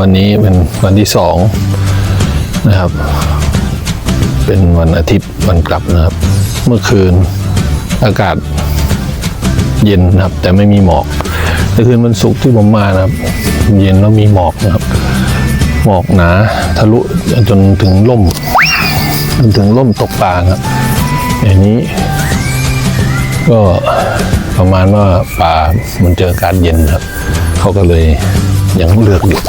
วันนี้เป็นวันที่สองนะครับ เป็นวันอาทิตย์วันกลับนะครับ เมื่อคืนอากาศเย็นนะครับ แต่ไม่มีหมอกแต่คืนวันศุกร์ที่ผมมานะครับ เย็นแล้วมีหมอกนะครับ หมอกหนาทะลุจนถึงล่มจนถึงล่มตกปลาครับ อย่างนี้ ก็ประมาณว่าป่ามันเจออากาศเย็นครับ เขาก็เลยยังเลือกอยู่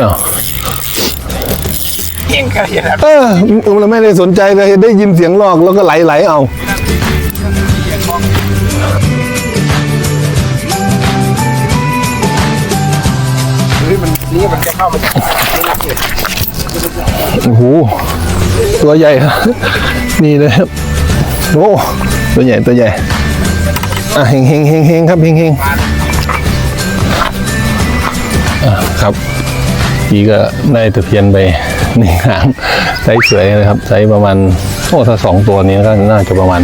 อ้าวเก่งกันอย่างนั้นเออเราไม่ได้สนใจเลยได้ยินเสียงลอกแล้วก็ไหลไหลๆเอาหรือมันนี่มันจะเข้าไปจากนี่นะเห็ดโอ้โหตัวใหญ่ครับนี่เลยครับโอ้ตัวใหญ่ตัวใหญ่อะเฮงเฮงเฮงเฮงครับเฮงเฮงอะครับ พี่ก็ได้ตะเพียนไปหนึ่งหางไซส์สวยนะครับไซส์ประมาณโอ้ถ้าสองตัวนี้ก็น่าจะประมาณ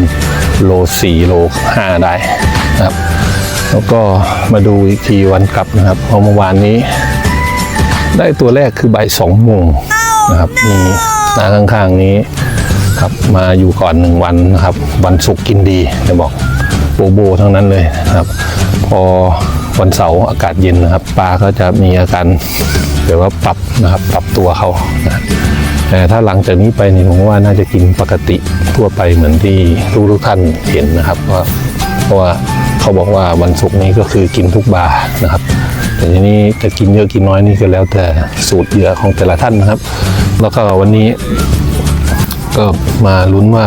โลสี่โลห้าได้นะครับ แล้วก็มาดูอีกทีวันกลับนะครับเพราะเมื่อวานนี้ ได้ตัวแรกคือใบายสองโมงนะครับมีนาข้างๆนี้ครับมาอยู่ก่อนหนึ่งวันนะครับ วันศุกร์กินดีจะบอกโบโบทั้งนั้นเลยนะครับ พอวันเสาร์อากาศเย็นนะครับปลาก็จะมีอาการ เดี๋ยวว่าปรับนะครับปรับตัวเขาแต่ถ้าหลังจากนี้ไปนี่ผมว่าน่าจะกินปกติทั่วไปเหมือนที่ทุกทุกๆท่านเห็นนะครับว่าเพราะว่าเขาบอกว่าวันศุกร์นี้ก็คือกินทุกบาร์นะครับแต่ทีนี้จะกินเยอะกินน้อยนี่ก็แล้วแต่สูตรเหยื่อของแต่ละท่านนะครับ แล้วก็วันนี้ก็มาลุ้นว่า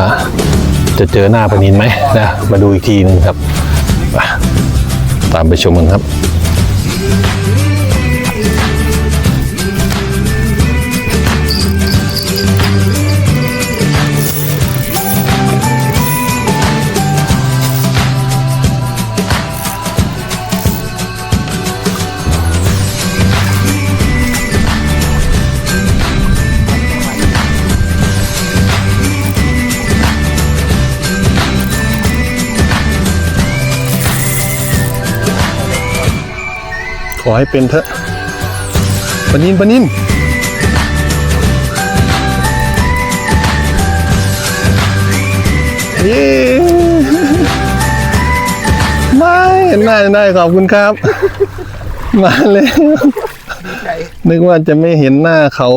จะเจอหน้าปนินไหมนะมาดูอีกทีนึงครับ ตามไปชมกันครับ อให้เป็นเถอะปนินปนินเย้ไม่ได้ได้ขอบคุณครับ มาเลยนึกว่าจะไม่เห็นหน้าเขา